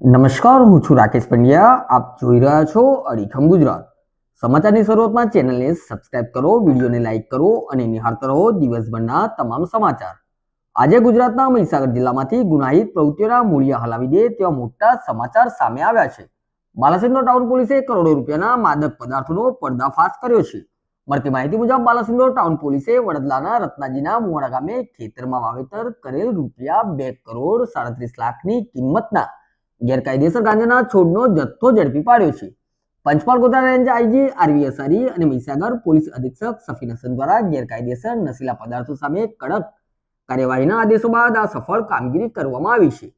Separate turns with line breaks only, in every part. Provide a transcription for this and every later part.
નમસ્કાર, હું છું રાકેશ પંડ્યા. આપ જોઈ રહ્યા છો અડીખમ ગુજરાત. સમાચારની શરૂઆતમાં ચેનલને સબસ્ક્રાઇબ કરો, વિડીયોને લાઇક કરો અને નિહાળતા રહો દિવસભરના તમામ સમાચાર. આજે ગુજરાતના મહીસાગર જિલ્લામાંથી ગુનાહિત પ્રવૃત્તિઓના મૂલ્ય હલાવી દે તેવા મોટા સમાચાર સામે આવ્યા છે. બાલાસિંદોર ટાઉન પોલીસે કરોડો રૂપિયાના માદક પદાર્થોનો પર્દાફાશ કર્યો છે. મળતી માહિતી મુજબ, બાલાસિંદોર ટાઉન પોલીસે વડદલાના રત્નાજીના મુવાડા ગામે ખેતરમાં વાવેતર કરેલ રૂપિયા બે કરોડ સાડત્રીસ લાખની કિંમતના ગેરકાયદેસર ગાંજાના છોડનો જથ્થો ઝડપી પાડ્યો છે. Panchmahal Godhra range IG R V Asari અને મહીસાગર પોલીસ અધિક્ષક સફીન હસન દ્વારા ગેરકાયદેસર નશીલા પદાર્થો સામે કડક કાર્યવાહીના આદેશો બાદ આ સફળ કામગીરી કરવામાં આવી છે.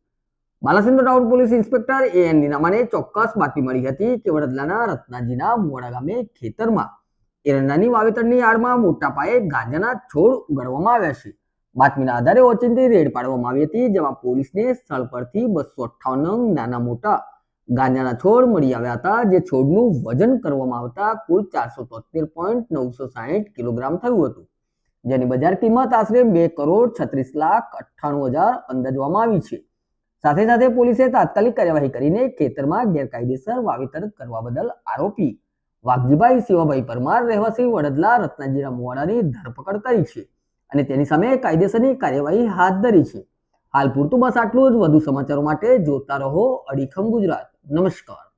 Balasinor town police inspector A N નીનામાને ચોક્કસ બાતમી મળી હતી કે વડોદરાના રત્નાજીના મોડા ગામે ખેતરમાં એરંડાની વાવેતરની આડમાં મોટા પાયે ગાંજાના છોડ ઉગાડવામાં આવ્યા છે. બાતમીના આધારે ઓચિંતી રેડ પાડવામાં આવી હતી, જેમાં પોલીસને સ્થળ પરથી બસો અઠ્ઠાવન નાના મોટા ગાંજાના છોડ મળી આવ્યા હતા, જે છોડનું વજન કરવામાં આવતા કુલ ચારસો તોતેર પોઈન્ટ નવસો સાહીઠ કિલોગ્રામ થયું હતું. જેની બજાર કિંમત આશરે બે કરોડ છત્રીસ લાખ અઠ્ઠાણું હજાર અંદાજવામાં આવી છે. સાથે સાથે પોલીસે તાત્કાલિક કાર્યવાહી કરીને ખેતરમાં ગેરકાયદેસર વાવેતર કરવા બદલ આરોપી વાઘજીભાઈ શિવાભાઈ પરમાર, રહેવાસી વડદલા રત્નાજીરા મુવાડાની ધરપકડ કરી છે. અને તેની સામે કાયદેસરની કાર્યવાહી હાથ ધરી છે. હાલ પૂરતું બસ આટલું જ. વધુ સમાચારો માટે જોતા રહો અડીખમ ગુજરાત. નમસ્કાર.